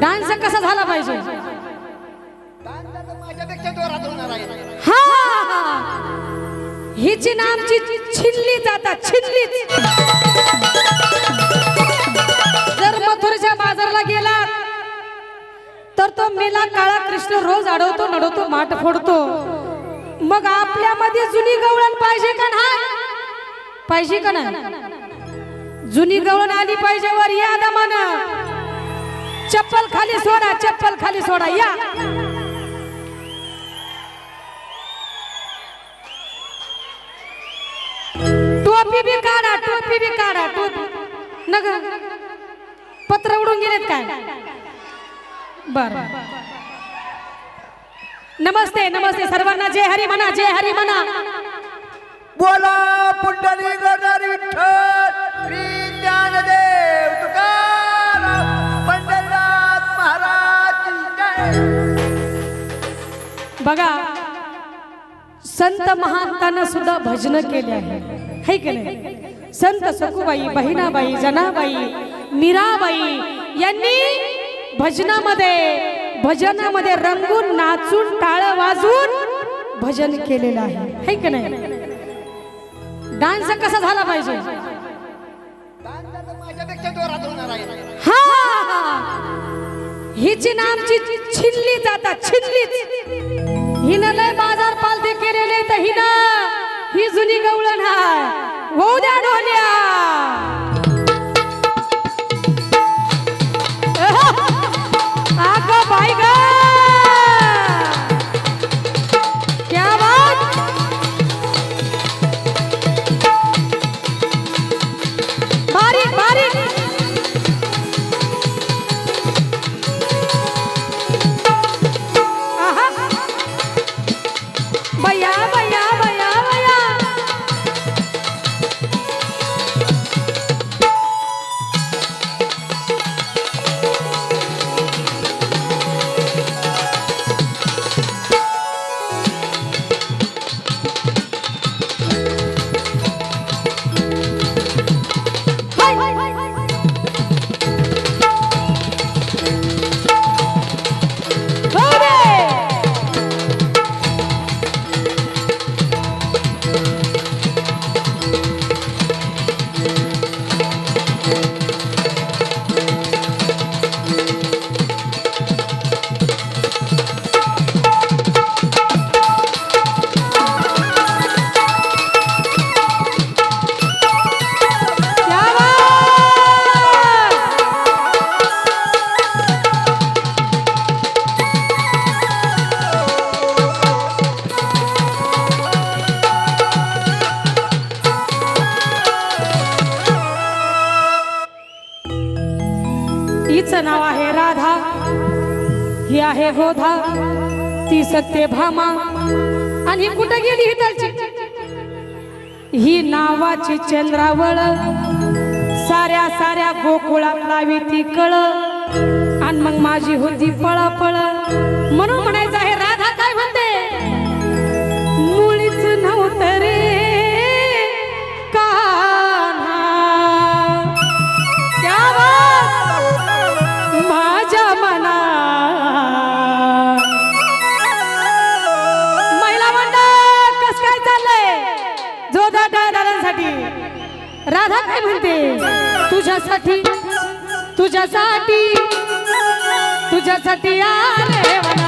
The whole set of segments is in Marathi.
डान्स कसा झाला पाहिजे? माझ्यापेक्षा जोरात होणार आहे हा! हिची नामची छिल्ली जातात छिल्ली जर मथुरच्या बाजारला गेला तर तो मेला काळा कृष्ण रोज अडवतो नडवतो माठ फोडतो. मग आपल्यामध्ये जुनी गवळण पाहिजे का ना पाहिजे का ना जुनी गवळण आली पाहिजे वर या दमानं. चप्पल खाली सोडा चप्पल खाली सोडा या. टोपी बी काढा टोपी बी काढा टोपी. नग पत्र उडून गेलेत काय? बर. नमस्ते नमस्ते सर्वांना जय हरी म्हणा जय हरी म्हणा. बोला पुंडली गणर विठ्ठल बघा संत महांतानं सुद्धा भजन केले आहे. संत सखुबाई बहिणाबाई जनाबाई मीराबाई यांनी भजनामध्ये भजनामध्ये रंगून नाचून टाळ वाजून भजन केलेलं आहे. है की नाही? डान्स कसा झाला पाहिजे? हा! हिची नामची छिल्ली जातात छिल्ली हिनं लय बाजार पालते केलेले तर हिनं? ही जुनी गवळण हाय. होऊ द्या ढोल्या! तिचं नाव आहे राधा. ही आहे गोधा ती सत्य भामा. आणि कुठे कुठं गेली ही ही नावाची चंद्रावळ. साऱ्या साऱ्या गोकुळात लावी ती कळ. आणि मग माझी होती पळापळ. म्हणून राधा काय म्हणते तुझ्यासाठी तुझ्यासाठी तुझ्यासाठी आले वनात.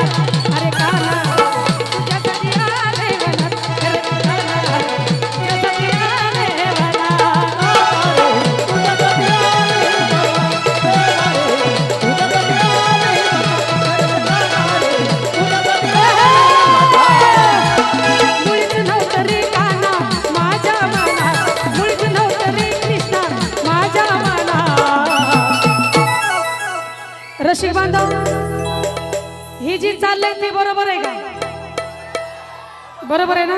बरोबर आहे ना?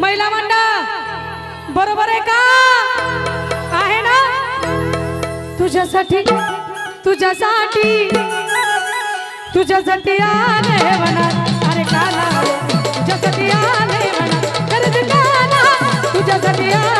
महिला मंडळ बरोबर आहे का? आहे ना? तुझ्यासाठी तुझ्यासाठी तुझ्यासाठी आले म्हणा. अरे काना हो, तुझ्यासाठी आले म्हणा. हो, तुझ्यासाठी आले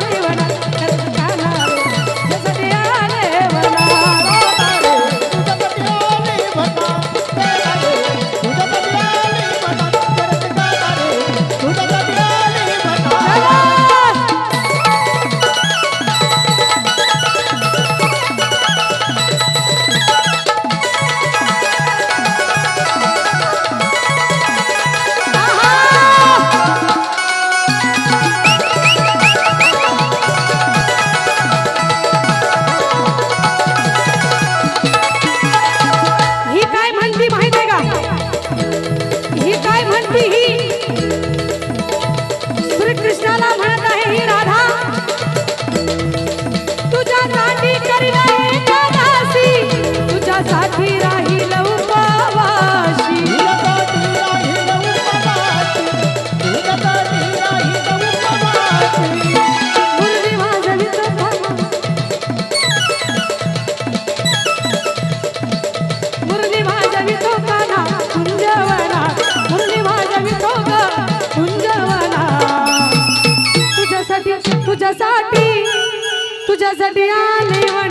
सदिया लेवन